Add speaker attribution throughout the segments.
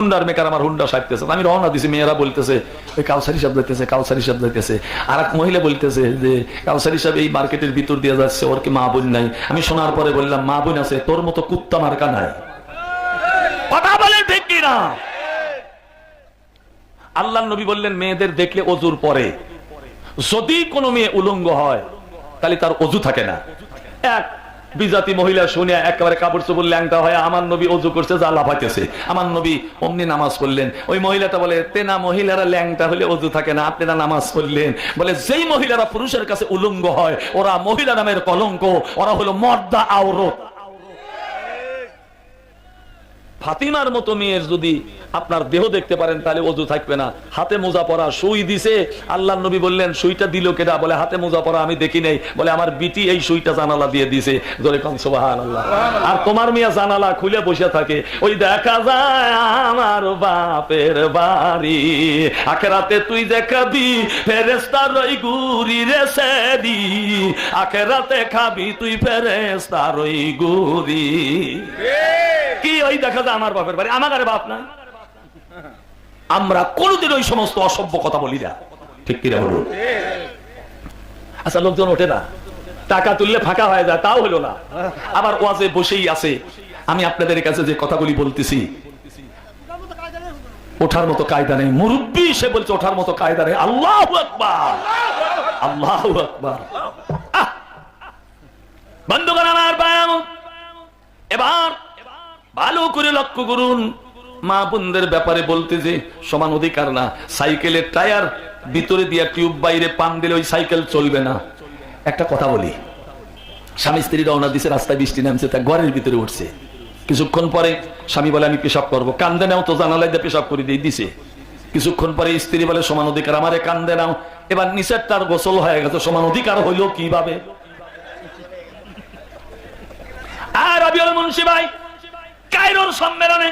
Speaker 1: আমি রওনা দিছি, মেয়েরা বলতেছে সাহেব যাইতেছে সাহেব যাইতেছে আর এক মহিলা বলতেছে যে সাহেব এই মার্কেটের ভিতর দিয়ে যাচ্ছে, ওর কি মা বোন নাই? আমি শোনার পরে বললাম, মা বোন আছে, তোর মতো কুত্তা মার্কা নাই। কথা বলে ঠিক কিনা? আল্লাহ নবী বললেন, মেয়েদের দেখলে অজুর পরে। যদি কোনো মেয়ে উলঙ্গ হয়, তাহলে তার অজু থাকে না। এক বিজাতি মহিলা শুনে একেবারে কাপড় চোপড় ল্যাংটা হয় আমার নবী অজু করছে, যা লাফাইতেছে আমার নবী অমনি নামাজ পড়লেন। ওই মহিলাটা বলে, তেনা মহিলারা ল্যাংটা হলে অজু থাকে না, আপনি না নামাজ পড়লেন? বলে, যেই মহিলারা পুরুষের কাছে উলঙ্গ হয়, ওরা মহিলা নামের কলঙ্ক, ওরা হলো মর্দা আওরত। ফাতিমার মতো মেয়ের যদি আপনার দেহ দেখতে পারেন তাহলে অজু থাকবে না। হাতে মোজা পরা সুই দিছে আল্লাহ নবী বললেন সুইটা দিল কেডা? বলে হাতে মোজা পরা আমি দেখি নাই। বলে আমার বিটি এই সুইটা জানালা দিয়ে দিছে। আর তোমার মেয়ে জানালা খুলে বসে থাকে। ওই দেখা যায় আমার বাপের বাড়ি। আখেরাতে তুই দেখাবি ফেরেস্তার ওই গুরি রে সেরি। আখেরাতে খাবি তুই ফেরেস্তার ওই গুরি কি ওই দেখা যায় আমার বাপের বাড়ি? আমার আরে বাপ নাই। আমরা কোনদিন ওই সমস্ত অসভ্য কথা বলি না। ঠিক কিনা বলুন? আচ্ছা লোকজন ওঠে না। টাকা তুললে ফাঁকা হয়ে যায়, তাও হলো না। আবার ওয়াজে বসেই আছে। আমি আপনাদের কাছে যে কথাগুলি বলতেছি, ওঠার মতো কায়দা নেই। মুরব্বী সে বলছে, ওঠার মতো কায়দা নেই। আল্লাহ আকবার। আল্লাহ আকবার! বন্ধুগণ আমার এবার ভালো করে লক্ষ্য করুন। মা বোনদের ব্যাপারে বলতে যে সমান অধিকার না। সাইকেলের টায়ার ভিতরে দিয়া টিউব বাইরে পান দিলে ওই সাইকেল চলবে না। একটা কথা বলি। স্বামী স্ত্রী রওনা দিছে, রাস্তায় বৃষ্টি নামছে, তা ঘরের ভিতরে উঠছে। কিছুক্ষণ পরে স্বামী বলে, আমি পেশাব করব। কান্দে নাও তো জানালাই দিয়ে পেশাব করে দিয়ে দিছে। কিছুক্ষণ পরে স্ত্রী বলে, সমান অধিকার আমারে কান্দে নাও। এবার নিচের তার গোসল হয়ে গেছে, সমান অধিকার হইল কীভাবে? আর রবিউল মুন্সি ভাই, কায়রোর সম্মেলনে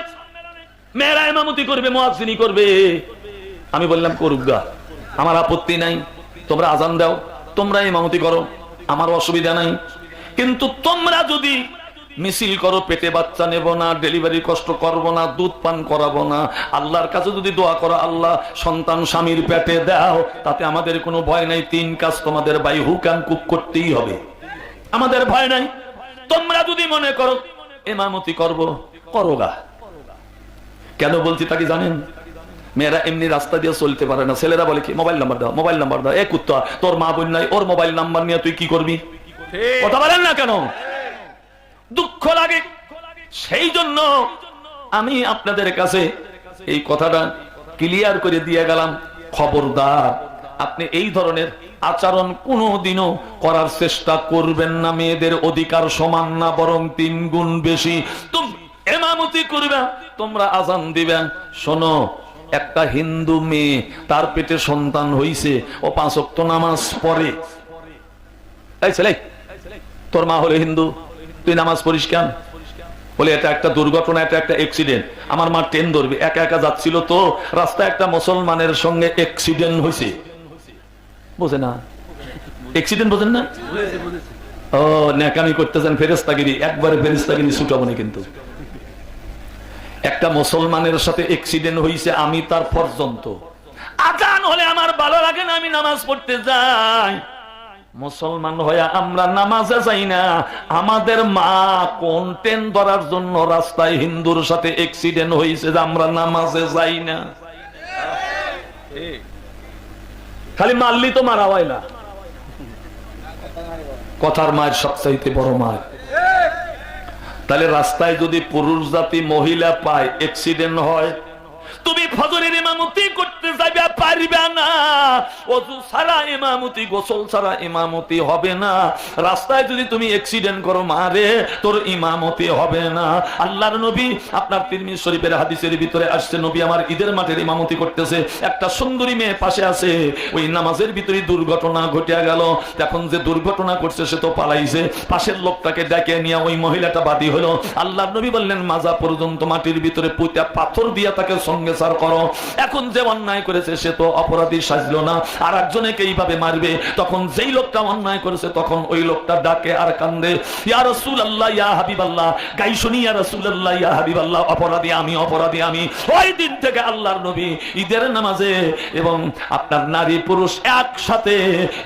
Speaker 1: মেয়েরা এমামতি করবে, মুয়াজ্জিনি করবে। আমি বললাম, করুক গা। আমার আপত্তি নাই, তোমরা আজান দাও, তোমরা ইমামতি করো, আমার অসুবিধা নাই। কিন্তু তোমরা যদি মিছিল করো, পেটে বাচ্চা নেব না ডেলিভারি কষ্ট করব না, দুধ পান করাবো না, আল্লাহর কাছে যদি দোয়া করো, আল্লাহ সন্তান স্বামীর পেটে দাও, তাতে আমাদের কোনো ভয় নাই, তিন কাজ তোমাদের বাই হুক অ্যান্ড কুক করতেই হবে। আমাদের ভয় নাই। তোমরা যদি মনে করো, এমামতি করব, করো গা। কেন বলছি তাকে জানেন? মেয়েরা এমনি রাস্তা দিয়ে চলতে পারে না। ছেলেরা বলে কি মোবাইল নাম্বার দাও মোবাইল নাম্বার দাও। এ কুত্তা তোর মা বোন নাই ওর মোবাইল নাম্বার নিয়ে তুই কি করবি? কথা বলেন না কেন? দুঃখ লাগে। সেই জন্য আমি আপনাদের কাছে এই কথাটা ক্লিয়ার করে দিয়ে গেলাম। খবরদার আপনি এই ধরনের আচরণ কোনোদিনও করার চেষ্টা করবেন না। মেয়েদের অধিকার সমান না বরং তিন গুণ বেশি। তুমি এমামতি করবে। তোমরা আজান দিবেন শোনো, একটা হিন্দু মেয়ে, তার পেটে সন্তান হইছে, ও পাঁচ অক্ট নামাজ পড়ে। এই ছেলে, তোর মা হলে হিন্দু, তুই নামাজ পড়িস কেন? বলে, এটা একটা দুর্ঘটনা, এটা একটা অ্যাক্সিডেন্ট আমার মা ট্রেন ধরবে, একা একা যাচ্ছিল তো, রাস্তায় একটা মুসলমানের সঙ্গে অ্যাক্সিডেন্ট হয়েছে বোঝে না? অ্যাক্সিডেন্ট বোঝেন না? ও, ন্যাকামি করতেছেন ফেরেস্তাগিরি একবারে ফেরেস্তাগিরি ছুটাবো না কিন্তু। একটা মুসলমানের সাথে অ্যাক্সিডেন্ট হয়েছে আমি তার পর্যন্ত। আজান হলে আমার ভালো লাগে না, আমি নামাজ পড়তে যাই। মুসলমান হয়ে আমরা নামাজে যাই না। আমাদের মা কোন ট্রেন ধরার জন্য রাস্তায় হিন্দুর সাথে অ্যাক্সিডেন্ট হয়েছে যে আমরা নামাজে যাই না। খালি মারলি তো মারা হয় না। কথার মায়ের সবচাইতে বড় মায়ের তাহলে রাস্তায় যদি পুরুষ জাতি মহিলা পায় অ্যাক্সিডেন্ট হয় তুমি ফজরের ইমামতি করতে যাবে পারবে না। অজু ইমামতি, গোসল ইমামতি হবে না। রাস্তায় যদি তুমি করো, মারে, তোর ইমামতি হবে না। আল্লাহর নবী আপনার তিরমিজ শরীফের হাদিসের ভিতরে আসছে, নবী আমার ঈদের মাঠের ইমামতি করতেছে। একটা সুন্দরী মেয়ে পাশে আছে, ওই নামাজের ভিতরে দুর্ঘটনা ঘটিয়া গেল। এখন যে দুর্ঘটনা করছে সে তো পালাইছে। পাশের লোকটাকে ডেকে নিয়ে ওই মহিলাটা বাদী হলো। আল্লাহর নবী বললেন, মাজা পর্যন্ত মাটির ভিতরে পুঁতা পাথর দিয়া তাকে সঙ্গে সার করো। এখন যে অন্যায় করেছে, সে তো অপরাধী সাজলো না। আর একজনেকে এইভাবে মারবে? তখন যেই লোকটা অন্যায় করেছে, তখন ওই লোকটা ডাকে আর কান্দে। ইয়া রসুল আল্লাহ ইয়া হাবিব আল্লাহ গাই শুনি, ইয়া রসুল আল্লাহ ইয়া হাবিব আল্লাহ অপরাধী আমি অপরাধী আমি। ওই দিন থেকে আল্লাহর নবী ঈদের নামাজে এবং আপনার নারী পুরুষ একসাথে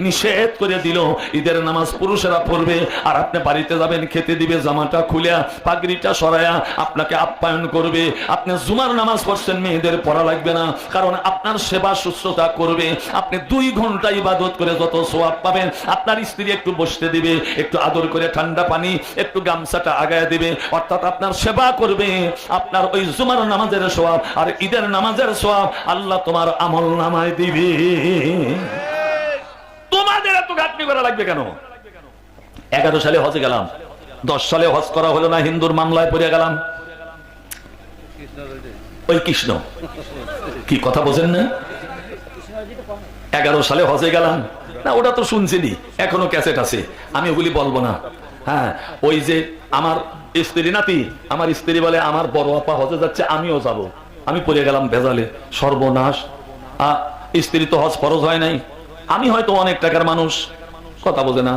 Speaker 1: নিষেধ করে দিল, ঈদের নামাজ পুরুষেরা পড়বে, আর আপনি বাড়িতে যাবেন, খেতে দিবে, জামাটা খুলিয়া, পাগড়িটা সরায়া আপনাকে আপ্যায়ন করবে। আপনি জুমার নামাজ পড়ছেন, মেয়েদের পড়া লাগবে না, কারণ আপনার সেবা শুশ্রূষা করবে। আপনি দুই ঘণ্টা ইবাদত করে যত সোয়াব পাবেন, আপনার স্ত্রী একটু বসতে দিবে, একটু আদর করে ঠান্ডা পানি, একটু গামছাটা আগায় দিবে, অর্থাৎ আপনার সেবা করবে। আপনার ওই জুমার নামাজের সোয়াব আর ঈদের নামাজের সোয়াব আল্লাহ তোমার আমল নামায় দিবে। তোমাদের এত ঘাটনি করা লাগবে কেন? এগারো সালে হজে গেলাম। দশ সালে হজ করা হলো না, হিন্দুর মামলায় পড়ে গেলাম। ওই কৃষ্ণ। কি কথা বোঝেন না? এগারো সালে হজে গেলাম। না, ওটা তো শুনছিলি এখনও ক্যাসেট আছে। আমি ওগুলি বলব না। হ্যাঁ ওই যে আমার স্ত্রী নাতি, আমার স্ত্রী বলে, আমার বড় আপা হজে যাচ্ছে, আমিও যাব। আমি পড়ে গেলাম ভেজালে। সর্বনাশ। স্ত্রী তো হজ ফরজ হয় নাই। আমি হয়তো অনেক টাকার মানুষ। কথা বোঝে না।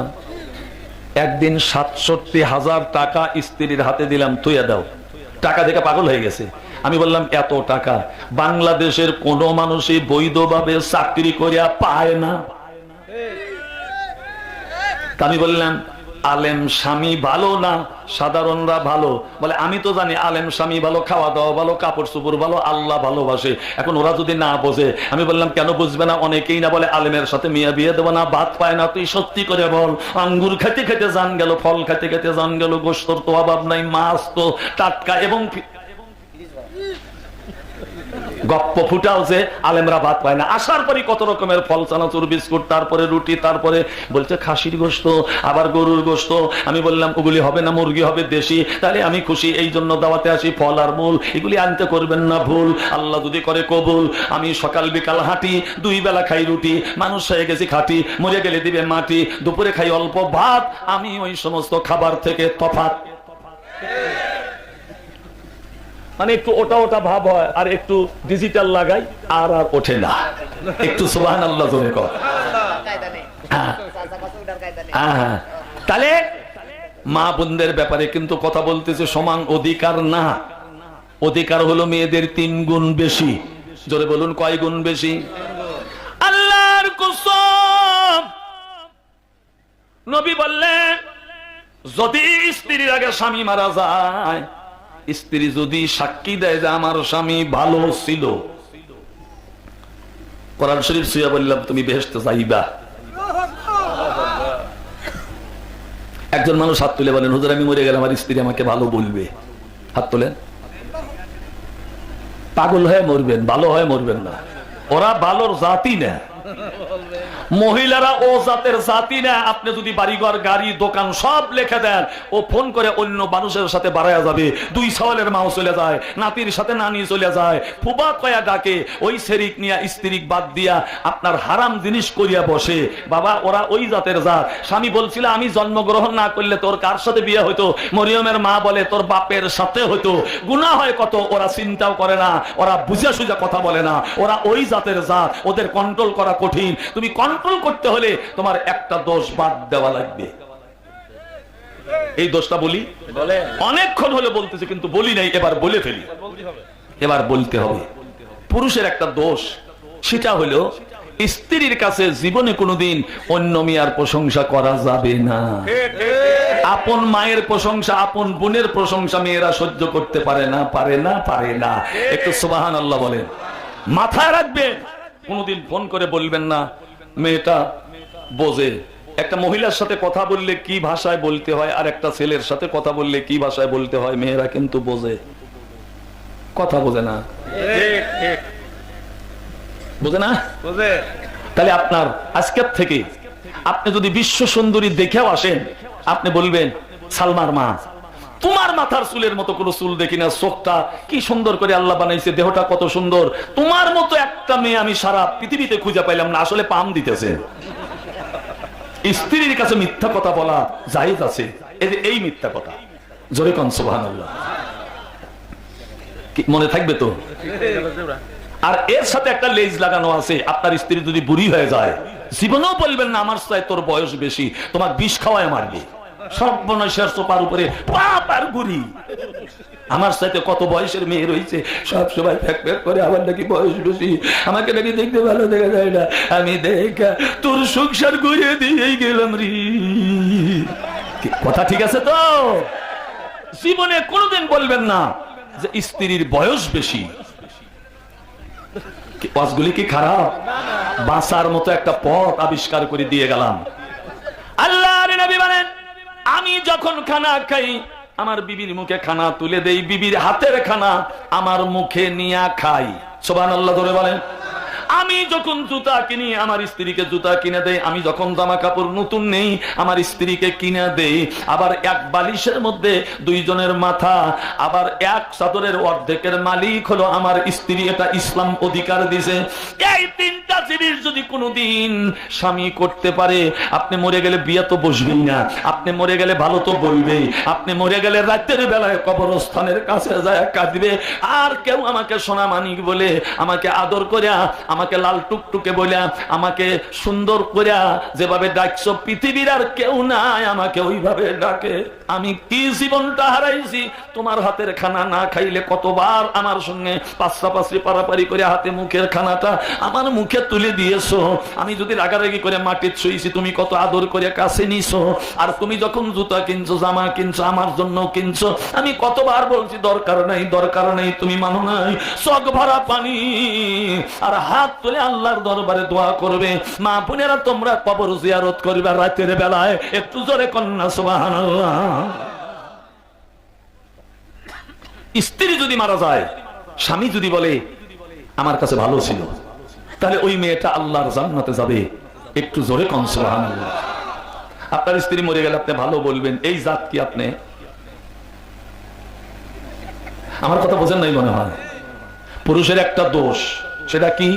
Speaker 1: একদিন সাতষট্টি হাজার টাকা স্ত্রীর হাতে দিলাম, তুইয়া দাও। টাকা দেখে পাগল হয়ে গেছে। আমি বললাম, এত টাকা? বাংলাদেশের কোন মানুষই বৈধভাবে চাকরি করিয়া পায় না। আমি বললাম, আলেম স্বামী ভালো না? সাধারণরা ভালো? বলে, আমি তো জানি আলেম স্বামী ভালো খাওয়া দাওয়া ভালো কাপড় চোপড় ভালো, আল্লাহ ভালোবাসে। এখন ওরা যদি না বোঝে, আমি বললাম, কেন বুঝবে না? অনেকেই না বলে, আলেমের সাথে মিয়া বিয়ে দেবো না, ভাত পায় না, তুই সত্যি করে বল। আঙ্গুর খেতে খেতে জান গেল, ফল খেতে খেতে জান গেল গোস্তর তো অভাব নাই, মাছ তো টাটকা এবং গপ্প ফুটাও যে আলেমরা ভাত পায় না। আসার পরে কত রকমের ফল, চানাচুর, বিস্কুট, তারপরে রুটি, তারপরে বলছে খাসির গোস্ত আবার গরুর গোস্ত আমি বললাম, ওগুলি হবে না, মুরগি হবে দেশি। তাহলে আমি খুশি, এই জন্য দাওয়াতে আসি, ফল আর মূল। এগুলি আনতে করবেন না, ভুল। আল্লাহ যদি করে কবুল। আমি সকাল বিকাল হাঁটি, দুই বেলা খাই রুটি। মানুষ হয়ে গেছি খাটি, মরে গেলে দিবে মাটি। দুপুরে খাই অল্প ভাত। আমি ওই সমস্ত খাবার থেকে তফাৎ মানে একটু ওটা ওটা ভাব হয় আর একটু ডিজিটাল লাগাই আর আর ওঠে না। একটু সুবাহ আল্লাহ জোরে হ্যাঁ। হ্যাঁ, হ্যাঁ। তাহলে মা বোনদের ব্যাপারে কিন্তু কথা বলতেছে সমান অধিকার না। অধিকার হলো মেয়েদের তিন গুণ বেশি। জোরে বলুন কয় গুণ বেশি? আল্লাহর নবী বললেন যদি স্ত্রীর আগে স্বামী মারা যায় স্ত্রী যদি সাক্ষী দেয় যে আমার স্বামী ভালো ছিল। কোরআন শরীফ সুইয়া বললাম, তুমি বেহেস্তে যাইবা। একজন মানুষ হাত তুলে বলেন, হুজুর, আমি মরে গেলে আমার স্ত্রী আমাকে ভালো বলবে। হাত তোলেন। পাগল হয়ে মরবেন, ভালো হয়ে মরবেন না। ওরা ভালোর জাতি না। মহিলারা ও জাতের জাতি না, আপনি যদি বাড়িঘর, গাড়ি, দোকান সব লেখে দেন, ও ফোন করে অন্য মানুষের সাথে বাড়ায়া যাবে। দুই সওয়ালের মাও চলে যায়, নাতির সাথে নানি চলে যায়। ফুবা কয়া ডাকে, ওই শেরিক নিয়া স্ত্রীক বাদ দিয়া আপনার হারাম জিনিস করিয়া বসে। বাবা, ওরা ওই জাতের জাত। স্বামী বলছিল, আমি জন্মগ্রহণ না করলে তোর কার সাথে বিয়ে হইতো? মরিয়মের মা বলে, তোর বাপের সাথে হইতো। গুণা হয় কত, ওরা চিন্তাও করে না, ওরা বুঝা সুঝা কথা বলে না। ওরা ওই জাতের জাত, ওদের কন্ট্রোল করা কঠিন। তুমি কন্ট্রোল করতে হলে তোমার একটা দোষ বাদ দেওয়া লাগবে। এই দোষটা বলি? অনেকক্ষণ হলে বলতেছে কিন্তু বলি নাই এবার বলে ফেলি। এবার বলতে হবে। পুরুষের একটা দোষ সেটা হলো স্ত্রীর কাছে জীবনে কোনোদিন অন্য মেয়ার প্রশংসা করা যাবে না। আপন মায়ের প্রশংসা আপন বোনের প্রশংসা মেয়েরা সহ্য করতে পারে না পারে না পারে না। একটু সুবাহান আল্লাহ বলেন। মাথায় রাখবে কোনোদিন ফোন করে বলবেন না মেয়েটা বোঝে। একটা মহিলার সাথে কথা বললে কি ভাষায় বলতে হয় আর একটা ছেলের সাথে কথা বললে কি ভাষায় বলতে হয় মেয়েরা কিন্তু বোঝে। কথা বোঝে না। বোঝে না? বোঝে। তাহলে আপনার আজকের থেকে আপনি যদি বিশ্ব সুন্দরী দেখেও আসেন আপনি বলবেন সালমার মা। তোমার মাথার চুলের মতো কোনো চুল দেখি না, চোখটা কি সুন্দর করে আল্লাহ বানাইছে, দেহটা কত সুন্দর। তোমার মতো একটা মেয়ে আমি সারা পৃথিবীতে খুঁজে পাইলাম না, আসলে পাম দিতেছে। স্ত্রীর কাছে মিথ্যা কথা বলা জায়েজ আছে, এই মিথ্যা কথা। জোরে কন কি, মনে থাকবে তো? আর এর সাথে একটা লেজ লাগানো আছে, আপনার স্ত্রী যদি বুড়ি হয়ে যায়, জীবনেও বলবেন না, আমার সাথে তোর বয়স বেশি তোমার বিষ খাওয়ায় মারবে। আমি তোর সংসার দিয়েই গেলাম কথা ঠিক আছে তো? জীবনে কোনোদিন বলবেন না যে স্ত্রীর বয়স বেশি। ওয়াজগুলি কি খারাপ? বাঁচার মতো একটা পথ আবিষ্কার করে দিয়ে গেলাম। আমি যখন খানা খাই, আমার বিবির মুখে খানা তুলে দেই, বিবির হাতের খানা আমার মুখে নিয়া খাই। সোবান আল্লাহ ধরে বলেন। আমি যখন জুতা কিনি, আমার স্ত্রীকে জুতা কিনে দেই। আমি যখন জামা কাপড় নতুন নেই, আমার স্ত্রীকে কিনে দেই। আবার এক বালিশের মধ্যে দুইজনের মাথা, আবার এক চাদরের অর্ধেকের মালিক হলো আমার স্ত্রী। এটা ইসলাম অধিকার দিছে। এই তিনটা জিনিস যদি কোনোদিন স্বামী করতে পারে, আপনি মরে গেলে বিয়ে তো বসবেই না। আপনি মরে গেলে ভালো তো বলবেই। আপনি মরে গেলে রাতের বেলায় কবরস্থানের কাছে যায় কাঁদবে। আর কেউ আমাকে সোনা মানিক বলে আমাকে আদর করিয়া আমাকে লাল টুকটুকে বলিয়া আমাকে সুন্দর করিয়া যেভাবে ডাকছো, পৃথিবীর আর কেউ নাই আমাকে ওইভাবে ডাকে। আমি কি জীবনটা হারাইছি? তোমার হাতের খানা না খাইলে কতবার আমার সঙ্গে পাশাপাশি পারাপারি করে হাতে মুখের খানাটা আমার মুখে তুলে দিয়েছ? আমি যদি রাগারাগি করে মাটির শুয়েছি তুমি কত আদর করে কাছে নিছো? আর তুমি যখন জুতা কিনছো, জামা কিনছো, আমার জন্য কিনছো, আমি কতবার বলছি, দরকার নাই দরকার নাই, তুমি মানো নাই, চক ভরা পানি, আর হাত তুলে আল্লাহর দরবারে দোয়া করবে। মা বোনেরা, তোমরা কবর জিয়ারত করবে রাতের বেলায়। একটু জোরে কন্যা সুবহানাল্লাহ। স্ত্রী যদি মারা যায়, স্বামী যদি বলে, আমার কাছে ভালো ছিল। তাহলে ওই মেয়েটা আল্লাহর জান্নাতে যাবে। একটু জোরে কন, সুবহানাল্লাহ। আপনার স্ত্রী মরে গেলে আপনি ভালো বলবেন, এই জাত কি আপনি? আমার কথা বোঝেন নাই মনে হয়। পুরুষের একটা দোষ, সেটা কি?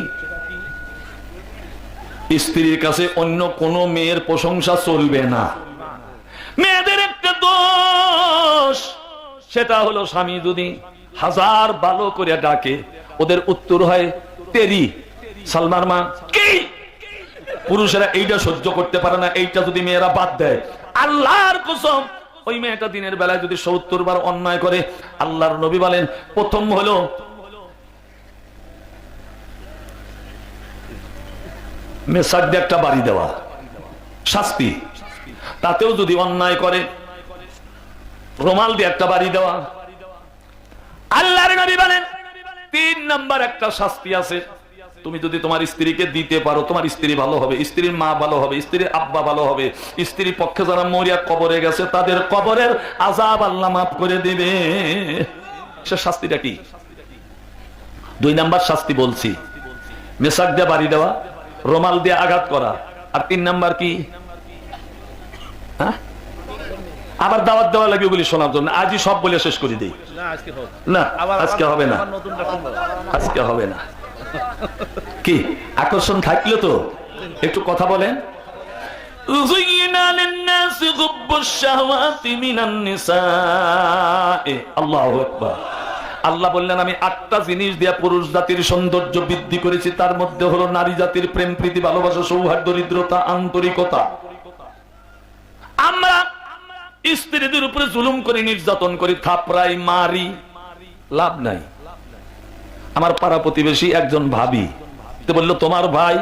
Speaker 1: স্ত্রীর কাছে অন্য কোন মেয়ের প্রশংসা চলবে না। মেয়েদের একটা দোষ, সেটা হলো স্বামী যদি হাজার ভালো করে ডাকে, ওদের উত্তর হয়, তেরি, সালমার মা, কি? পুরুষেরা এইটা সহ্য করতে পারে না, এইটা যদি মেয়েরা বাদ দেয়। আল্লাহর কসম, ওই মেয়েটা দিনের বেলায় যদি সত্তর বার অন্যায় করে, আল্লাহর নবী বলেন, প্রথম হলো মেসার দিয়ে একটা বাড়ি দেওয়া। শাস্তি। তাতেও যদি অন্যায় করে, রোমাল দিয়ে একটা বাড়ি দেওয়া। আল্লাহর নবী বলেন, তিন নাম্বার একটা শাস্তি আছে। তুমি যদি তোমার স্ত্রীকে দিতে পারো, তোমার স্ত্রী ভালো হবে, স্ত্রীর মা ভালো হবে, স্ত্রীর আব্বা ভালো হবে, স্ত্রীর পক্ষে যারা মরিয়া কবরে গেছে, তাদের কবরের আজাব আল্লাহ মাফ করে দিবে। সে শাস্তিটা কি? দুই নাম্বার শাস্তি বলছি মেসাক দিয়ে বাড়ি দেওয়া। রোমাল দিয়ে আঘাত করা আর তিন নাম্বার কি হ্যাঁ আবার দাওয়াত দেওয়া লাগবে বলি শোনার জন্য আজই সব বলে শেষ করে দিই
Speaker 2: না আজকে হোক
Speaker 1: না
Speaker 2: আবার
Speaker 1: আজকে হবে না
Speaker 2: আবার নতুনটা শুনবো
Speaker 1: আজকে হবে না কি আকর্ষণ থাকলো তো একটু কথা বলেন زين للناس غب الشهوات من النساء الله أكبر আল্লাহ বললেন, আমি আটটা জিনিস দিয়া পুরুষ জাতির সৌন্দর্য বৃদ্ধি করেছি। তার মধ্যে হলো নারী জাতির প্রেম, প্রীতি, ভালোবাসা, সৌহার্দ্য, দরিদ্রতা, আন্তরিকতা। আমরা স্ত্রীদের উপরে জুলুম করে, নির্যাতন করি, থাপড়াই, মারি। লাভ নাই। আমার পাড়া প্রতিবেশী একজন ভাবি বলল, তোমার ভাই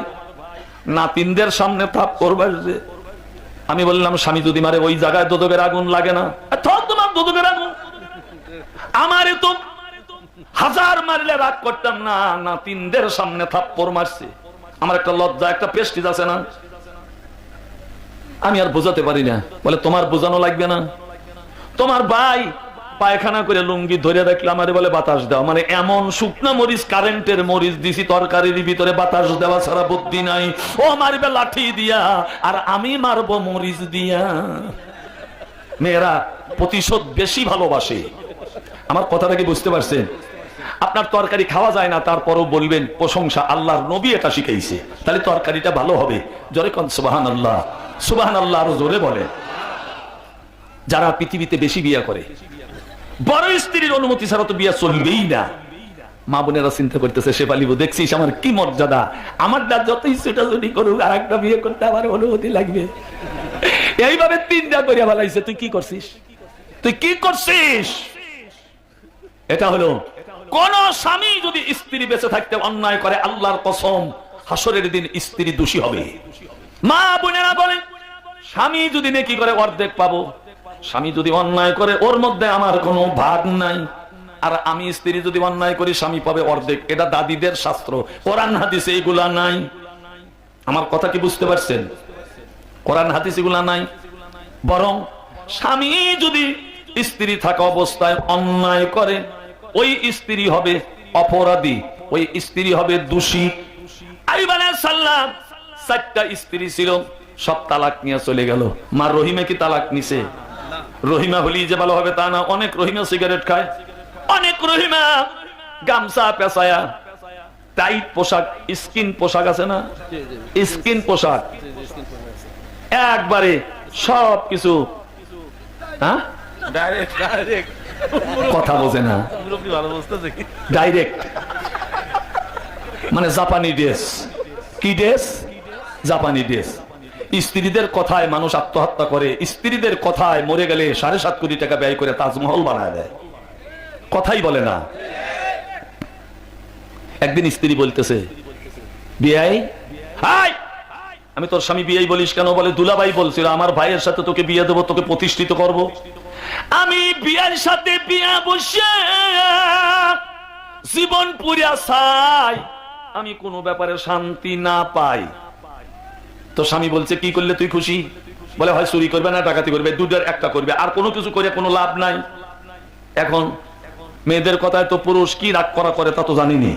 Speaker 1: নাতিনদের সামনে থাপ করবার যে? আমি বললাম, স্বামী যদি মারে, ওই জায়গায় দুদকের আগুন লাগে না? তোমার দুদকের আগুন। আমারে তো হাজার মারলে রাগ করতাম না নাতিনদের সামনে থাপ্পর মারছে। আমার একটা লজ্জা, একটা পেস্টিজ আছে না? আমি আর বোঝাতে পারি না। বলে, তোমার বোঝানো লাগবে না। তোমার ভাই পায়খানা করে লুঙ্গি ধরে রাখলে আমারে বলে, বাতাস দাও। মানে এমন শুকনা মরিচ, কারেন্টের মরিচ দিছি তরকারির ভিতরে, বাতাস দেওয়া ছাড়া বুদ্ধি নাই। ও মারবে লাঠি দিয়া, আর আমি মারবো মরিচ দিয়া। মেয়েরা, প্রতিশোধ বেশি ভালোবাসে। আমার কথাটা কি বুঝতে পারছেন? আপনার তরকারি খাওয়া যায় না, তারপরও বলবেন, প্রশংসা, আল্লাহর নবী এটা শিখাইছে। তাহলে তরকারিটা ভালো হবে। জোরে কন সুবাহান আল্লাহ সুবাহান আল্লাহ আরও জোরে বলে। যারা পৃথিবীতে বেশি বিয়া করে, বড় স্ত্রীর অনুমতি ছাড়া তো বিয়া চলবেই না। মা বোনেরা চিন্তা করতেছে সে পালিব দেখছিস আমার কি মর্যাদা? আমার দা যতই ছুটাছুটি করুক আর একটা বিয়ে করতে আমার অনুমতি লাগবে। এইভাবে তিনটা করিয়া বলাইছে তুই কি করছিস? তুই কি করছিস? এটা হলো কোন স্বামী যদি স্ত্রী বেঁচে থাকতে অন্যায় করে, আল্লাহর কসম, হাসরের দিন স্ত্রী দোষী হবে। মা বোনেরা বলে স্বামী যদি নেকি করে অর্ধেক পাবো, স্বামী যদি অন্যায় করে, ওর মধ্যে আমার কোনো ভাগ নাই। আর আমি স্ত্রী যদি অন্যায় করি, স্বামী পাবে অর্ধেক। এটা দাদিদের শাস্ত্র। কোরআন হাদিসে এগুলা নাই। আমার কথা কি বুঝতে পারছেন? কোরআন হাদিস এগুলা নাই। বরং স্বামী যদি স্ত্রী থাকা অবস্থায় অন্যায় করে ওই স্ত্রী হবে অপরাধী, ওই স্ত্রী হবে দোষী। আইব সাল্লাম চারটা স্ত্রী ছিল, সব তালাক নিয়ে চলে গেল। মা রহিমা কি তালাক নিছে? রহিমা হলি যে ভালো হবে তা না, অনেক রহিমা সিগারেট খায়, অনেক রহিমা গামছা পেঁচায়া। টাইট পোশাক স্কিন পোশাক আছে না? স্কিন পোশাক। একবারে সব কিছু হ্যাঁ?
Speaker 2: ডাইরেক্ট ডাইরেক্ট
Speaker 1: কথা বোঝে না। ডাইরেক্ট মানে জাপানি ড্রেস কি ড্রেস জাপানি ড্রেস স্ত্রীদের কথায় মানুষ আত্মহত্যা করে স্ত্রীদের কথায় মরে গেলে সাড়ে সাত কোটি টাকা ব্যয় করে তাজমহল বানায় দেয়। কথাই বলে না। একদিন স্ত্রী বলতেছে বিয়াই? হাই! আমি তোর স্বামী বিয়াই বলিস কেন? বলে দুলাভাই বলছিল আমার ভাইয়ের সাথে তোকে বিয়ে দেবো তোকে প্রতিষ্ঠিত করব। আমি বিয়ের সাথে বিয়া বসে জীবন পুরিয়া চাই। আমি কোনো ব্যাপারে শান্তি না পাই। তো স্বামী বলছে, কি করলে তুই খুশি? বলে, হয় চুরি করবে না, ডাকাতি করবে দুটার একটা করবে, আর কোনো কিছু করে কোনো লাভ নাই। এখন মেয়েদের কথায় তো পুরুষ কি রাগ করা করে তা তো জানিনি।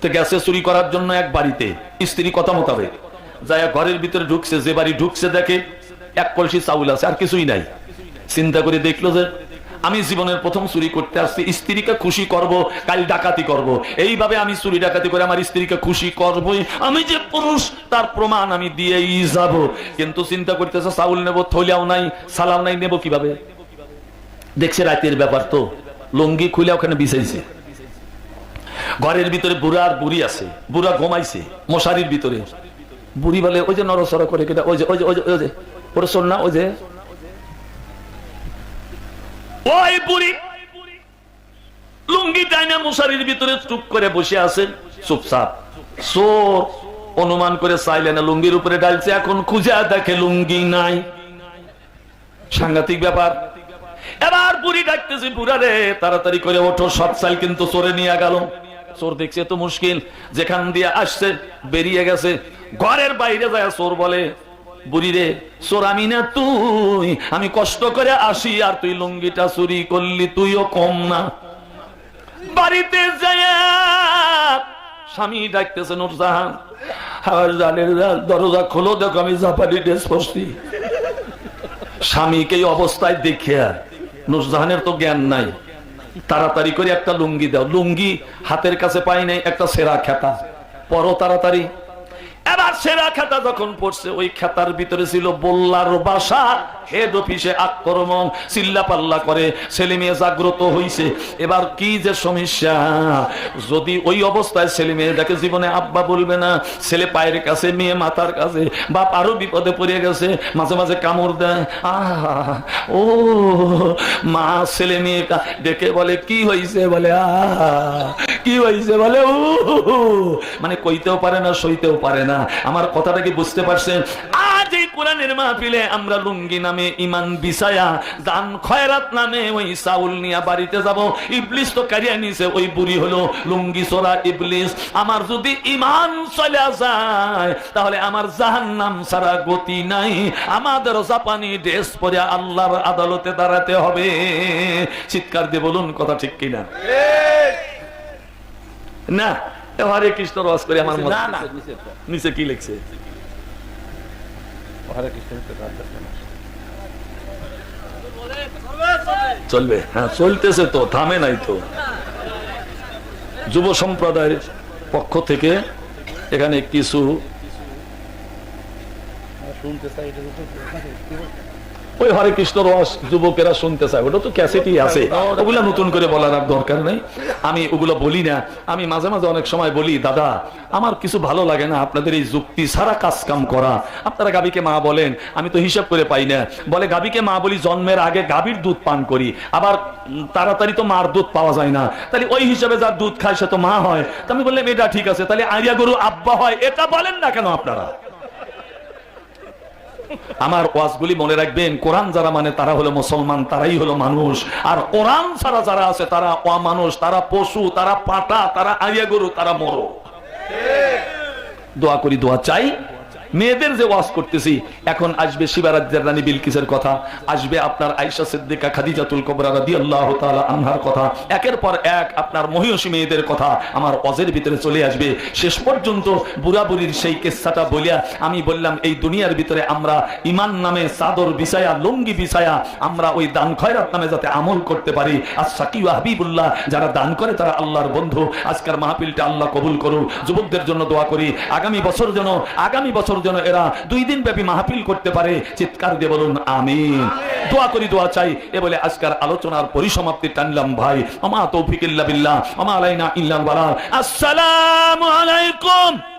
Speaker 1: তো গেছে চুরি করার জন্য এক বাড়িতে, স্ত্রী কথা মোতাবেক। যায় ঘরের ভিতরে ঢুকছে, যে বাড়ি ঢুকছে দেখে এক কলসি চাউল আছে, আর কিছুই নাই। চিন্তা করে দেখল যে আমি জীবনের প্রথম চুরি করতে আসছি, স্ত্রীকে খুশি করব, কাল ডাকাতি করব। এইভাবে আমি চুরি ডাকাতি করে আমার স্ত্রীকে খুশি করবই। আমি যে পুরুষ, তার প্রমাণ আমি দিয়েই যাব। কিন্তু চিন্তা করতেছে, চাউল নেব থলিয়াও নাই, সালাম নাই, নেব কীভাবে? দেখছে রাতের ব্যাপার তো, লঙ্গি খুলে ওখানে বিছাইছে। ঘরের ভিতরে বুড়া আর বুড়ি আছে, বুড়া ঘুমাইছে, মশারির ভিতরে। বুড়ি বলে, ওই যে নরসর করে কেটে, ওই যে ওই যে ওই যে ওই যে, ওরে শোন না, ওই যে ওই লুঙ্গি টাইনা মশারির ভিতরে চুপ করে বসে আছে চুপচাপ চোর অনুমান করে চাইলে না লুঙ্গির উপরে ডালছে। এখন দেখে লুঙ্গি নাই। সাংঘাতিক ব্যাপার। এবার বুড়ি ডাকতেছি, বুড়া রে, তাড়াতাড়ি করে ওঠো। সব চাল কিন্তু চোরে নিয়ে গেল। চোর দেখছে তো মুশকিল। যেখান দিয়ে আসছে, বেরিয়ে গেছে। ঘরের বাইরে যায় চোর বলে বুড়ি রে চোর আমি না তুই, আমি কষ্ট করে আসি আর তুই লুঙ্গিটা চুরি করলি, তুইও কম না। বাড়িতে যায় স্বামী ডাকতেছে, নুরজাহান জানের দরজা খোলো, দেখো আমি জাপানি ড্রেস পরছি। স্বামীকে অবস্থায় দেখিয়া নুরজাহানের তো জ্ঞান নাই। তাড়াতাড়ি করে একটা লুঙ্গি দাও। লুঙ্গি হাতের কাছে পাই নাই, একটা সেরা খেতা। পরো তাড়াতাড়ি। এবার সেরা খাতা যখন পড়ছে ওই খাতার ভিতরে ছিল বল্লার বাসা। হেড অফিসে আক্রমণ চিল্লা পাল্লা করে ছেলে মেয়ে জাগ্রত হইছে। এবার কি যে সমস্যা? যদি ওই অবস্থায় ছেলে মেয়েটাকে জীবনে আব্বা বলবে না, ছেলে পায়ের কাছে, মেয়ে মাথার কাছে, বাপ আরও বিপদে পড়ে গেছে, মাঝে মাঝে কামড় দেয়। আহা, ও, মা ছেলে মেয়েটা ডেকে বলে, কি হয়েছে বলে কি হয়েছে বলে ও মানে কইতেও পারে না, সইতেও পারে না। আমার কথাটা কি বুঝতে পারছেন? এই কোরআনের মাহফিলে আমরা লুঙ্গি নামে ইমান বিছায়া দান খয়রাত নামে ওই চাউল নিয়ে বাড়িতে যাব। ইবলিস তো কারিয়া নিছে ওই বুড়ি হলো লুঙ্গি সোরা ইবলিস। আমার যদি ইমান চলে যায় তাহলে আমার জাহান্নাম ছাড়া গতি নাই। আমাদের জাপানি ড্রেস পরে আল্লাহর আদালতে দাঁড়াতে হবে। চিৎকার দিয়ে বলুন কথা ঠিক কিনা? না হরে কৃষ্ণ রস করে আমার নিচে কি লিখছে?
Speaker 2: হরে কৃষ্ণ।
Speaker 1: চলবে হ্যাঁ চলতেছে তো থামে নাই তো যুব সম্প্রদায়ের পক্ষ থেকে এখানে কিছু
Speaker 2: শুনতে চাই
Speaker 1: ওই হরে কৃষ্ণ রস যুবকেরা শুনতে চায়। ওটা তো ক্যাসেটই আছে। ওগুলা নতুন করে বলার আর দরকার নেই। আমি ওগুলো বলি না। আমি মাঝে মাঝে অনেক সময় বলি দাদা আমার কিছু ভালো লাগে না। আপনাদের এই যুক্তি সারা কাজ কাম করা। আপনারা গাবিকে মা বলেন আমি তো হিসাব করে পাই না। বলে গাবিকে মা বলি জন্মের আগে গাভীর দুধ পান করি। আবার তাড়াতাড়ি তো মার দুধ পাওয়া যায় না। তাহলে ওই হিসাবে যার দুধ খায় সে তো মা হয়। তা আমি বললাম এটা ঠিক আছে। তাহলে আরিয়া গরু আব্বা হয়। এটা বলেন না কেন আপনারা? আমার ওয়াজগুলি মনে রাখবেন, কোরআন যারা মানে তারা হলো মুসলমান, তারাই হলো মানুষ। আর কোরআন ছাড়া যারা আছে, তারা অমানুষ, তারা পশু, তারা পাটা, তারা আইয়া গরু, তারা মরো দোয়া করি, দোয়া চাই। মেয়েদের যে ওয়াজ করতেছি, এখন আসবে শিবারাজ্যের রানী বিলকিসের কথা, আসবে আপনার আয়েশা সিদ্দিকা খাদিজাতুল কোবরা রাদিয়াল্লাহু তাআলা আনহার কথা, একের পর এক আপনার মহিষী মেয়েদের কথা আমার ওয়াজের ভিতরে চলে আসবে। শেষ পর্যন্ত বুড়া বুড়ির সেই কেসাটা বলিয়া আমি বললাম, এই দুনিয়ার ভিতরে আমরা ইমান নামে চাদর বিছায়া, লুঙ্গি বিছায়া, আমরা ওই দান খয়রাত নামে যাতে আমল করতে পারি। আর সাকিব হাবিবুল্লাহ, যারা দান করে তারা আল্লাহর বন্ধু। আজকের মাহফিলটা আল্লাহ কবুল করুন যুবকদের জন্য দোয়া করি। আগামী বছর যেন, আগামী বছর যেন এরা দুই দিন ব্যাপী মাহফিল করতে পারে। চিৎকার দিয়ে বলুন, আমিন। দোয়া করি, দোয়া চাই। এ বলে আজকের আলোচনার পরিসমাপ্তি টানলাম, ভাই। আমা তৌফিক ইল্লা বিল্লাহ আমা আলাইনা ইল্লাল বালাল। আসসালামু আলাইকুম।